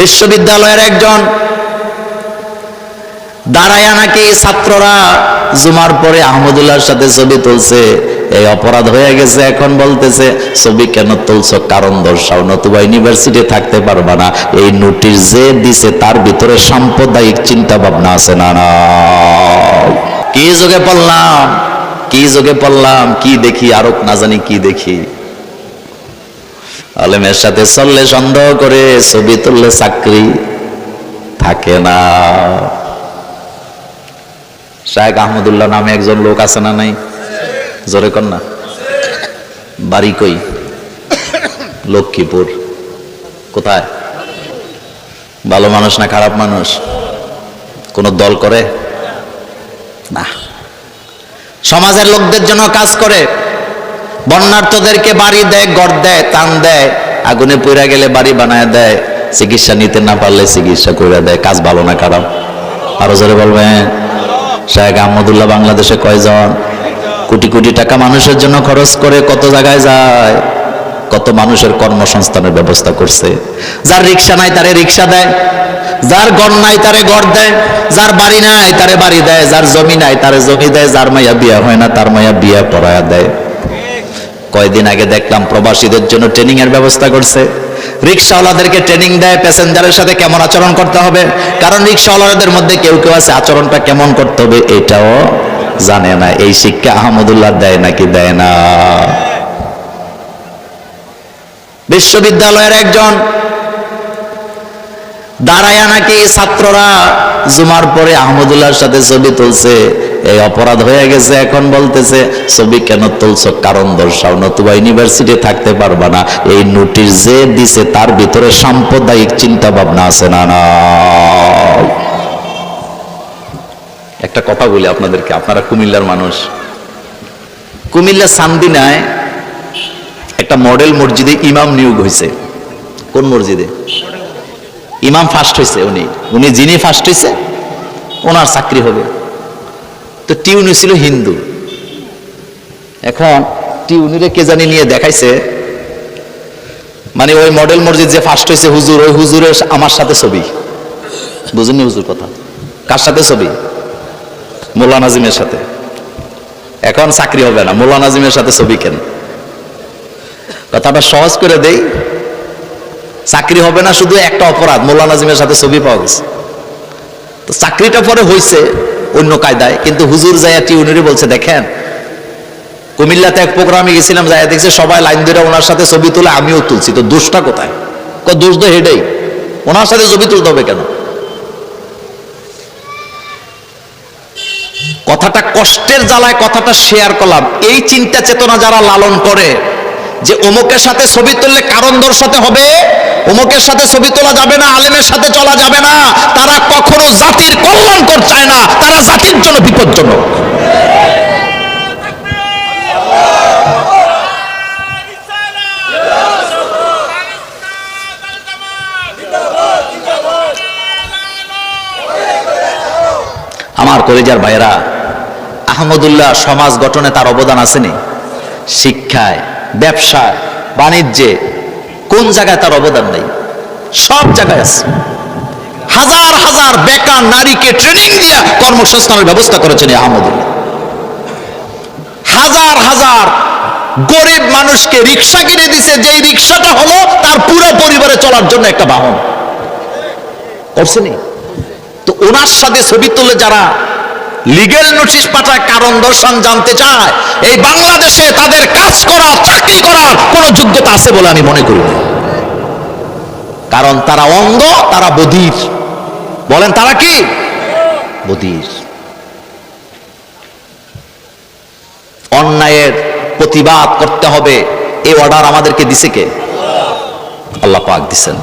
বিশ্ববিদ্যালয়ের একজন দাঁড়ায়া নাকি ছাত্ররা জুমার পরে আহমদুল্লাহর সাথে ছবি তুলছে। এই অপরাধ হয়ে গেছে এখন বলতেছে, ছবি কেন তুলছো? কারণ দর্শাও নতুবা ইউনিভার্সিটি থাকতে পারবা না। এই নোটিশ যে দিছে তার ভিতরে সাম্প্রদায়িক চিন্তা ভাবনা আছে না না? কি যোগে পড়লাম? কি যোগে পড়লাম? কি দেখি? আরও না জানি কি দেখি? আলেমের সাথে চললে সন্দেহ করে, ছবি তুললে চাকরি থাকে না। শাহেক আহমদুল্লাহ নামে একজন লোক আছে না নাই? জোরে কর না। বাড়ি কই? লক্ষ্মীপুর। কোথায়? ভালো মানুষ না খারাপ মানুষ? কোন দল করে? না। সমাজের লোকদের জন্য কাজ করে। বন্যার্থদেরকে বাড়ি দেয় ঘর দেয়, টান দেয়, আগুনে পুড়া গেলে বাড়ি বানায় দেয়, চিকিৎসা নিতে না পারলে চিকিৎসা করে দেয়, কাজ ভালো না খারাপ। আরও জোরে বলবেন শাহেখ আহমদুল্লাহ বাংলাদেশে কয়জন? কোটি কোটি টাকা মানুষের জন্য খরচ করে কত জায়গায় যায়? কত মানুষের কর্মসংস্থানের ব্যবস্থা করছে? যার রিক্সা নাই তারে রিক্সা দেয়, যার ঘর নাই তারে ঘর দেয়, যার বাড়ি নাই তারে বাড়ি দেয়, যার জমি নাই তারে জমি দেয়, যার মাইয়া বিয়া হয় না তার মাইয়া বিয়া পড়ায়া দেয়। কয়দিন আগে দেখলাম প্রবাসীদের জন্য ট্রেনিং এর ব্যবস্থা করছে। রিক্সাওয়ালাদেরকে ট্রেনিং দেয় প্যাসেঞ্জারের সাথে কেমন আচরণ করতে হবে? কারণ রিক্সাওয়ালাদের মধ্যে কেউ কেউ আছে, আচরণটা কেমন করতে হবে এটাও জানে না। এই শিক্ষা আহমদুল্লাহ দেয় নাকি দেয় না? বিশ্ববিদ্যালয়ের একজন দাঁড়ায়া নাকি ছাত্ররা জুমার পরে আহমদুল্লাহর সাথে ছবি তুলছে। এই অপরাধ হয়ে গেছে, এখন বলতেছে, ছবি কেন তুলছো? কারণ দর্শাও নতুবা ইউনিভার্সিটি থাকতে পারবা না। এই নোটিশ যে দিছে, তার ভিতরে সাম্প্রদায়িক চিন্তা ভাবনা আছে না না একটা কথা বলি আপনাদেরকে, আপনারা কুমিল্লার মানুষ। কুমিল্লা সান্দিনায় একটা মডেল মসজিদে ইমাম নিয়োগ হয়েছে কোন মসজিদে? ইমাম ফার্স্ট হয়েছে উনি। উনি যিনি ফার্স্ট হয়েছে ওনার চাকরি হবে। তো টিউনি ছিল হিন্দু। এখন টিউনিরে কে জানি নিয়ে দেখাইছে। মানে ওই মডেল মসজিদ যে ফার্স্ট হয়েছে হুজুর, ওই হুজুরের আমার সাথে ছবি। বুঝেননি হুজুর কথা? কার সাথে ছবি? মোল্লা নাজিমের সাথে। এখন চাকরি হবে না, মোল্লা নাজিমের সাথে ছবি কেন? কথাটা সহজ করে দেই। চাকরি হবে না শুধু একটা অপরাধ, মোল্লা নাজিমের সাথে ছবি পাওয়া গেছে। তো চাকরিটা পরে হয়েছে অন্য কায়দায়, কিন্তু হুজুর যাইয়া টিউনিরে বলছে, দেখেন, কুমিল্লাতে এক প্রোগ্রামে গেছিলাম, যাইয়া দেখছে সবাই লাইন ধরে ওনার সাথে ছবি তুলে, আমিও তুলছি। তো দোষটা কোথায়? ক দোষ তো হেডেই। ওনার সাথে ছবি তুলতে হবে কেন? কথাটা কষ্টের জ্বালায় কথাটা শেয়ার করলাম। এই চিন্তা চেতনা যারা লালন করে যে অমুকের সাথে ছবি তুললে কারণ দর্শাতে হবে, অমুকের সাথে ছবি তোলা যাবে না, আলেমের সাথে চলা যাবে না। তারা কখনো জাতির কল্যাণ কর চায় না, তারা জাতির জন্য বিপজ্জনক। আমার কলেজার ভাইয়েরা, আহমদুল্লাহ সমাজ গঠনে তার অবদান আসেনি শিক্ষায়। ব্যবসায় বাণিজ্যে কোন জায়গায় তার অবদান নেই? সব জায়গায় আছে। হাজার হাজার বেকার নারীকে ট্রেনিং দিয়ে কর্মসংস্থানের ব্যবস্থা করেছেন আহমদুল্লাহ হাজার হাজার গরিব মানুষকে রিক্সা কিনে দিছে, যেই রিক্সাটা হলো তার পুরো পরিবারে চলার জন্য একটা বাহন। করছেনি তো ওনার সাথে ছবি তুলে যারা লিগেল নোটিশ পাঠায় কারণ দর্শন জানতে চায়, এই বাংলাদেশে তাদের কাজ করার চাকরি করার কোনো যোগ্যতা আছে বলে আমি মনে করি কারণ তারা অন্ধ তারা বধির। বলেন, তারা কি? বধির। অন্যায়ের প্রতিবাদ করতে হবে, এই অর্ডার আমাদেরকে দিছে কে? আল্লাহ পাক দিছেন।